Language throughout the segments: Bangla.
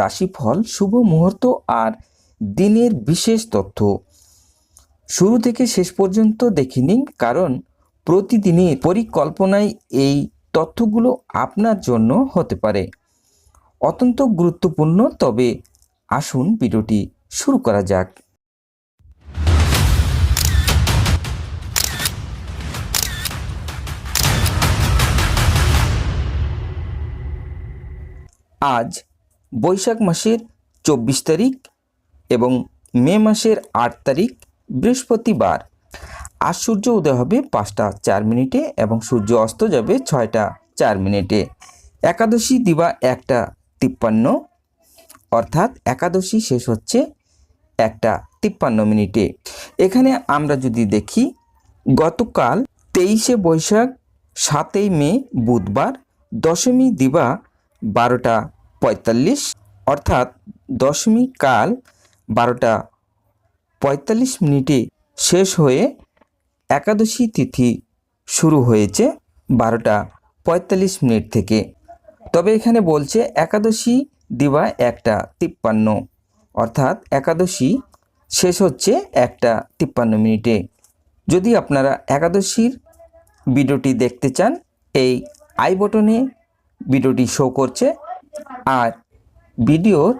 রাশিফল শুভ মুহূর্ত আর দিনের বিশেষ তথ্য। শুরু থেকে শেষ পর্যন্ত দেখে নিন, কারণ প্রতিদিনের পরিকল্পনায় এই তথ্যগুলো আপনার জন্য হতে পারে। অত্যন্ত গুরুত্বপূর্ণ, তবে আসুন ভিডিওটি শুরু করা যাক। আজ বৈশাখ মাসের চব্বিশ তারিখ এবং মে মাসের আট তারিখ বৃহস্পতিবার। আজ সূর্য উদয় হবে পাঁচটা চার মিনিটে এবং সূর্য অস্ত যাবে ছয়টা চার মিনিটে। একাদশী দিবা একটা তিপ্পান্ন, অর্থাৎ একাদশী শেষ হচ্ছে একটা তিপ্পান্ন মিনিটে। এখানে আমরা যদি দেখি, গতকাল তেইশে বৈশাখ, সাতই মে, বুধবার, দশমী দিবা বারোটা পঁয়তাল্লিশ, অর্থাৎ দশমী কাল বারোটা পঁয়তাল্লিশ মিনিটে শেষ হয়ে একাদশী তিথি শুরু হয়েছে বারোটা পঁয়তাল্লিশ মিনিট থেকে। তবে এখানে বলছে একাদশী দিবা একটা তিপ্পান্ন, অর্থাৎ একাদশী শেষ হচ্ছে একটা তিপ্পান্ন মিনিটে। যদি আপনারা একাদশীর ভিডিওটি দেখতে চান, এই আই বটনে ভিডিওটি শো করছে আর ভিডিওর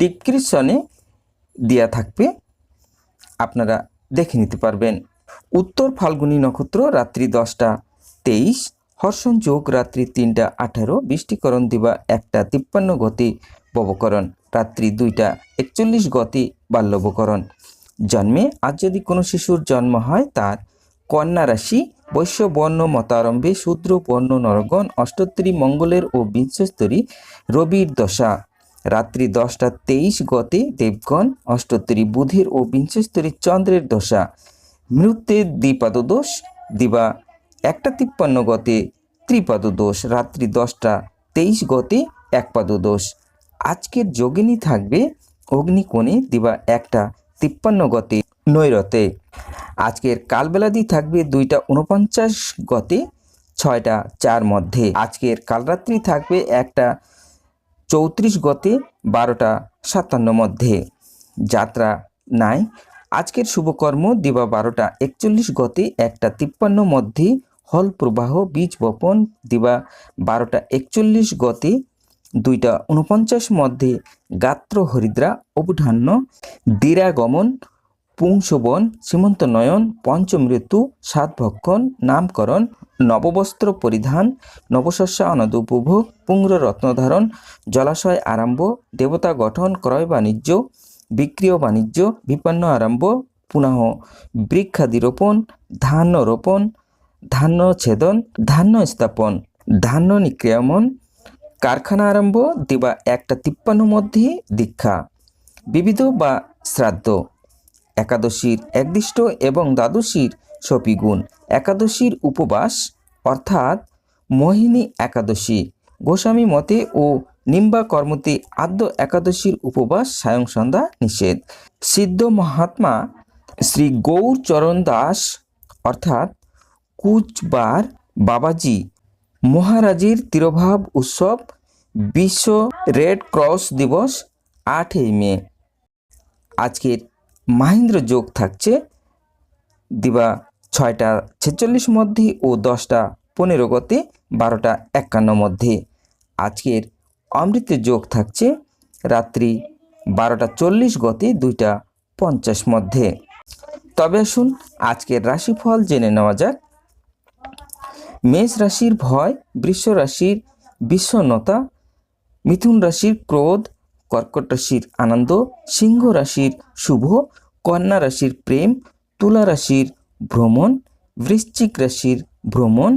ডিসক্রিপশনে দেওয়া থাকবে, আপনারা দেখে নিতে পারবেন। উত্তর ফাল্গুনী নক্ষত্র, রাত্রি দশটা তেইশ, হর্ষণ যোগ, রাত্রি তিনটা আঠারো, বৃষ্টিকরণ দিবা একটা তিপ্পান্ন গতি, ববকরণ, রাত্রি দুইটা একচল্লিশ গতি, বাল্যবকরণ। জন্মে আজ যদি কোনো শিশুর জন্ম হয়, তার কন্যা রাশি বৈশ্য বর্ণ মতারম্ভে শূদ্র বর্ণ নরগণ অষ্টোত্তরী মঙ্গলের ও বিংশস্তরী রবির দশা। রাত্রি দশটা তেইশ গতে দেবগণ অষ্টোত্তরী বুধের ও বিংশস্তরী চন্দ্রের দশা। মৃত্যুর দ্বিপাদদোষ, দিবা একটা তিপ্পান্ন গতে ত্রিপাদদোষ, রাত্রি দশটা তেইশ গতে একপাদদোষ। আজকের যোগিনী থাকবে অগ্নিকোণে, দিবা একটা তিপ্পান্ন গতে নৈরতে। আজকের কালবেলাদি থাকবে দুইটা উনপঞ্চাশ গতে, ছয়টা চার মধ্যে। আজকের কালরাত্রি থাকবে একটা চৌত্রিশ গতে, বারোটা সাতান্ন মধ্যে। যাত্রা নাই। আজকের শুভকর্ম দিবা বারোটা একচল্লিশ গতে, একটা তিপ্পান্ন মধ্যে। হল প্রবাহ, বীজ বপন, দিবা বারোটা একচল্লিশ গতে, দুইটা উনপঞ্চাশ মধ্যে। গাত্র হরিদ্রা, অবধান্য। দিরাগমন পুংসবন নয়ন পঞ্চমৃত্যু সাতভক্ষণ নামকরণ, নববস্ত্র পরিধান, নবশস্য অনদ উপভোগ পুঙ্গ্র রত্নধারণ জলাশয় আরম্ভ, দেবতা গঠন, ক্রয় বাণিজ্য বিক্রিয় বাণিজ্য, বিপন্ন আরম্ভ পুনঃ বৃক্ষাদি রোপণ, ধান্য রোপণ, ধান্য ছেদন, ধান্য স্থাপন, ধান্য নিক্রিয়মন, কারখানা আরম্ভ, দিবা একটা তিপ্পান্ন মধ্যে দীক্ষা। বিবিধ বা শ্রাদ্ধ। একাদশীর একদিষ্ট এবং দ্বাদশীর সপিগুণ। একাদশীর উপবাস, অর্থাৎ মোহিনী একাদশী। গোস্বামী মতে ও নিম্বা কর্মতে আদ্য একাদশীর উপবাস সায়ং সন্ধ্যা নিষেধ। সিদ্ধ মহাত্মা শ্রী গৌরচরণ দাস, অর্থাৎ কুচবার বাবাজি, মহারাজের তিরোভাব উৎসব, বিশ্ব রেড ক্রস দিবস, আটই মে। আজকের মাহিন্দ্র যোগ থাকছে দিবা ছয়টা ছেচল্লিশ মধ্যে ও দশটা পনেরো গতে বারোটা একান্ন মধ্যে। আজকের অমৃতের যোগ থাকছে রাত্রি বারোটা চল্লিশ গতে দুইটা পঞ্চাশ মধ্যে। তবে আসুন আজকের রাশিফল জেনে নেওয়া যাক। মেষ রাশির ভয়, বৃষ রাশির বিষণ্ণতা, মিথুন রাশির ক্রোধ কর্কট রাশির আনন্দ সিংহ রাশির শুভ কন্যা রাশির প্রেম তুলা রাশির ভ্রমণ বৃশ্চিক রাশির ভ্রমণ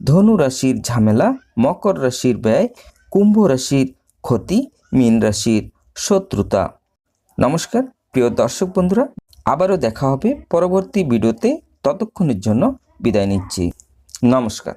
ধনু রাশির ঝামেলা মকর রাশির ব্যয় কুম্ভ রাশির ক্ষতি মীন রাশির শত্রুতা। নমস্কার, প্রিয় দর্শক বন্ধুরা, আবারও দেখা হবে পরবর্তী ভিডিওতে। ততক্ষণের জন্য বিদায় নিচ্ছি। নমস্কার।